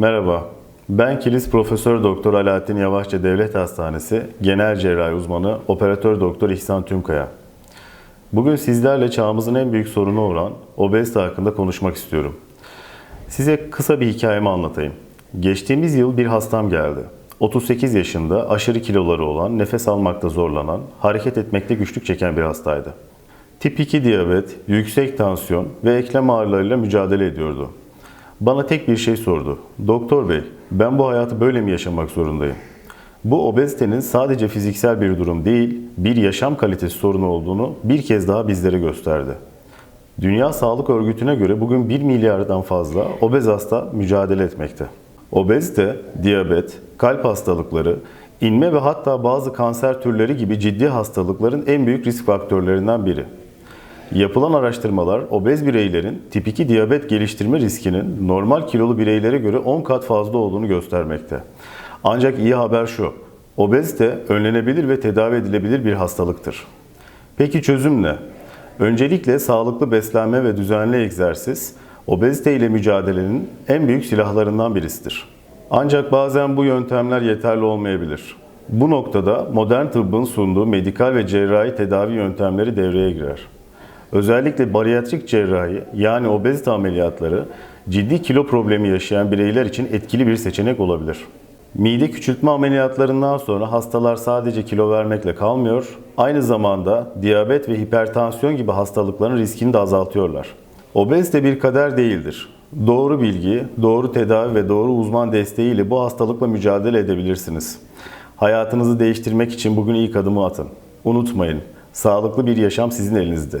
Merhaba. Ben Kilis Profesör Doktor Alaaddin Yavaşça Devlet Hastanesi Genel Cerrahi Uzmanı Operatör Doktor İhsan Tümkaya. Bugün sizlerle çağımızın en büyük sorunu olan obezite hakkında konuşmak istiyorum. Size kısa bir hikayemi anlatayım. Geçtiğimiz yıl bir hastam geldi. 38 yaşında aşırı kiloları olan, nefes almakta zorlanan, hareket etmekte güçlük çeken bir hastaydı. Tip 2 diyabet, yüksek tansiyon ve eklem ağrılarıyla mücadele ediyordu. Bana tek bir şey sordu. Doktor bey, ben bu hayatı böyle mi yaşamak zorundayım? Bu obezitenin sadece fiziksel bir durum değil, bir yaşam kalitesi sorunu olduğunu bir kez daha bizlere gösterdi. Dünya Sağlık Örgütü'ne göre bugün 1 milyardan fazla obez hasta mücadele etmekte. Obezite, diyabet, kalp hastalıkları, inme ve hatta bazı kanser türleri gibi ciddi hastalıkların en büyük risk faktörlerinden biri. Yapılan araştırmalar obez bireylerin tip 2 diyabet geliştirme riskinin normal kilolu bireylere göre 10 kat fazla olduğunu göstermekte. Ancak iyi haber şu, obezite önlenebilir ve tedavi edilebilir bir hastalıktır. Peki çözüm ne? Öncelikle sağlıklı beslenme ve düzenli egzersiz, obezite ile mücadelenin en büyük silahlarından birisidir. Ancak bazen bu yöntemler yeterli olmayabilir. Bu noktada modern tıbbın sunduğu medikal ve cerrahi tedavi yöntemleri devreye girer. Özellikle bariyatrik cerrahi yani obezite ameliyatları ciddi kilo problemi yaşayan bireyler için etkili bir seçenek olabilir. Mide küçültme ameliyatlarından sonra hastalar sadece kilo vermekle kalmıyor, aynı zamanda diyabet ve hipertansiyon gibi hastalıkların riskini de azaltıyorlar. Obezite bir kader değildir. Doğru bilgi, doğru tedavi ve doğru uzman desteğiyle bu hastalıkla mücadele edebilirsiniz. Hayatınızı değiştirmek için bugün ilk adımı atın. Unutmayın, sağlıklı bir yaşam sizin elinizde.